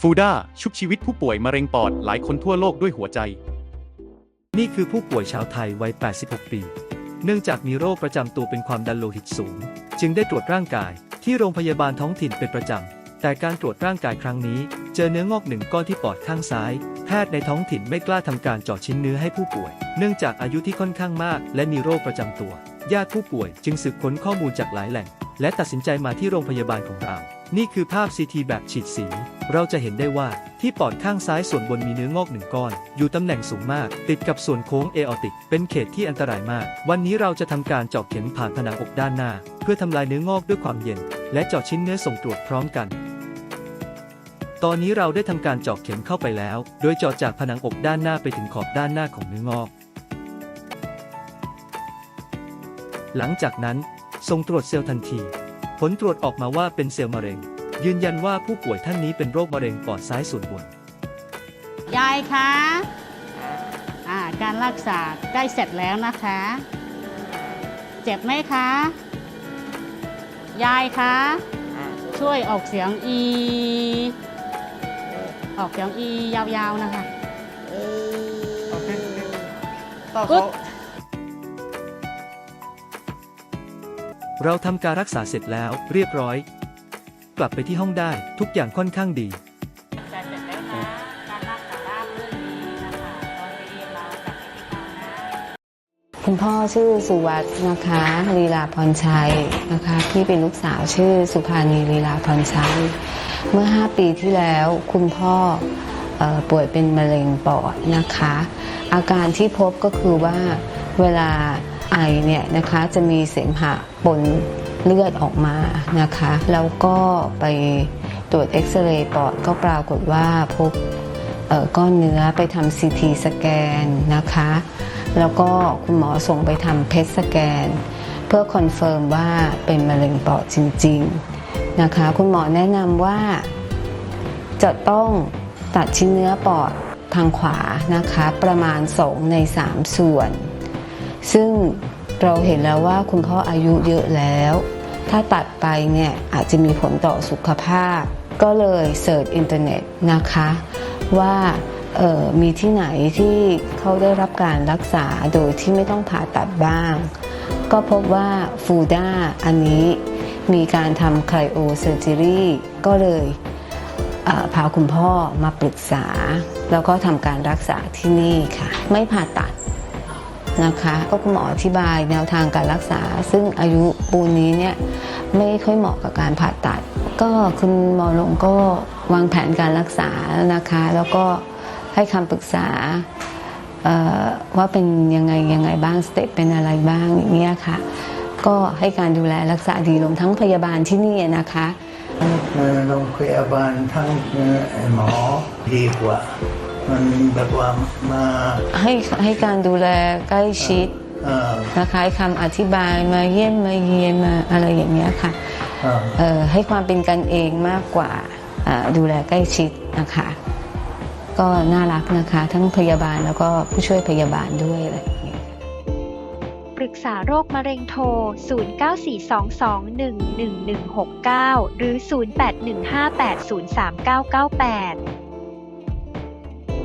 ฟูด้าชุบชีวิตผู้ป่วยมะเร็งปอดหลายคนทั่วโลกด้วยหัวใจ นี่คือผู้ป่วยชาวไทยวัย 86 ปี เนื่องจากมีโรคประจำตัวเป็นความดันโลหิตสูง จึงได้ตรวจร่างกายที่โรงพยาบาลท้องถิ่นเป็นประจำ แต่การตรวจร่างกายครั้งนี้ เจอเนื้องอกหนึ่งก้อนที่ปอดข้างซ้าย แพทย์ในท้องถิ่นไม่กล้าทำการเจาะชิ้นเนื้อให้ผู้ป่วย เนื่องจากอายุที่ค่อนข้างมาก และมีโรคประจำตัว ญาติผู้ป่วยจึงสืบค้นข้อมูลจากหลายแหล่ง และตัดสินใจมาที่โรงพยาบาลของเรา นี่คือภาพ CT แบบฉีดสี เราจะเห็นได้ว่าที่ปอดข้างซ้ายส่วนบนมีเนื้องอกหนึ่งก้อน อยู่ตำแหน่งสูงมาก ติดกับส่วนโค้งเอออติก เป็นเขตที่อันตรายมาก วันนี้เราจะทำการเจาะเข็มผ่านผนังอกด้านหน้า เพื่อทำลายเนื้องอกด้วยความเย็น และเจาะชิ้นเนื้อส่งตรวจพร้อมกัน ตอนนี้เราได้ทำการเจาะเข็มเข้าไปแล้ว โดยเจาะจากผนังอกด้านหน้าไปถึงขอบด้านหน้าของเนื้องอก หลังจากนั้นส่งตรวจเซลล์ทันที ผลตรวจออกมาว่าเป็นเซลล์มะเร็ง ยืนยันว่าผู้ป่วยท่านนี้เป็นโรคมะเร็งปอดซ้ายส่วนบน ยายคะอ่าการรักษาใกล้เสร็จแล้วนะคะ เจ็บไหมคะ ยายคะ ช่วยออกเสียงอี ออกเสียงอียาวๆนะคะต่อปึ๊เขา เราทำการรักษาเสร็จแล้วเรียบร้อย กลับไปที่ห้องได้ทุกอย่างค่อนข้างดีจะเสร็จแล้วนะการรักษาราบรื่นดีนะคะตอนนี้เรากลับไปที่ห้องนะคุณพ่อชื่อสุวัสด์นะคะลีลาพรชัยนะคะพี่เป็นลูกสาวชื่อสุภานีลีลาพรชัย เมื่อ 5 ปีที่แล้วคุณพ่อเอ่อป่วยเป็นมะเร็งปอดนะคะ อาการที่พบก็คือว่าเวลา ไอเนี่ยนะคะจะมีเสมหะปนเลือดออกมานะคะ แล้วก็ไปตรวจเอ็กซเรย์ปอดก็ปรากฏว่าพบก้อนเนื้อไปทำซีทีสแกนนะคะ แล้วก็คุณหมอส่งไปทำเพชสแกน เพื่อคอนเฟิร์มว่าเป็นมะเร็งปอดจริง ๆนะคะ คุณหมอแนะนำว่า จะต้องตัดชิ้นเนื้อปอดทางขวานะคะ ประมาณ 2 ใน 3 ส่วน ซึ่งเราเห็นแล้วว่าคุณพ่ออายุเยอะแล้ว ถ้าตัดไปเนี่ยอาจจะมีผลต่อสุขภาพ ก็เลยเสิร์ชอินเทอร์เน็ตนะคะว่ามีที่ไหนที่เขาได้รับการรักษาโดยที่ไม่ต้องผ่าตัดบ้าง ก็พบว่าฟูด้าอันนี้มีการทำไคลโอเซอร์เจอรี่ก็เลยเพาคุณพ่อมาปรึกษา แล้วก็ทำการรักษาที่นี่ค่ะ ไม่ผ่าตัด นะคะก็คุณหมออธิบายแนวทางการรักษา ซึ่งอายุปูนนี้เนี่ยไม่ค่อยเหมาะกับการผ่าตัด ก็คุณหมอลงก็วางแผนการรักษานะคะ แล้วก็ให้คำปรึกษาว่าเป็นยังไงยังไงบ้างสเต็ปเป็นอะไรบ้างอย่างเงี้ยค่ะ ก็ให้การดูแลรักษาดีรวมทั้งพยาบาลที่นี่นะคะโรงพยาบาลทั้งหมอดีกว่า มันแบบว่ามาให้ให้การดูแลใกล้ชิดเอ่อนะคะให้คำอธิบายมาเยี่ยมมาเยียนมาอะไรอย่างเงี้ยค่ะเอ่อเอ่อให้ความเป็นกันเองมากกว่าอ่าดูแลใกล้ชิดนะคะ ก็น่ารักนะคะ ทั้งพยาบาลแล้วก็ผู้ช่วยพยาบาลด้วยอะไรอย่างเงี้ยปรึกษาโรคมะเร็งโทร 0942211169 หรือ 0815803998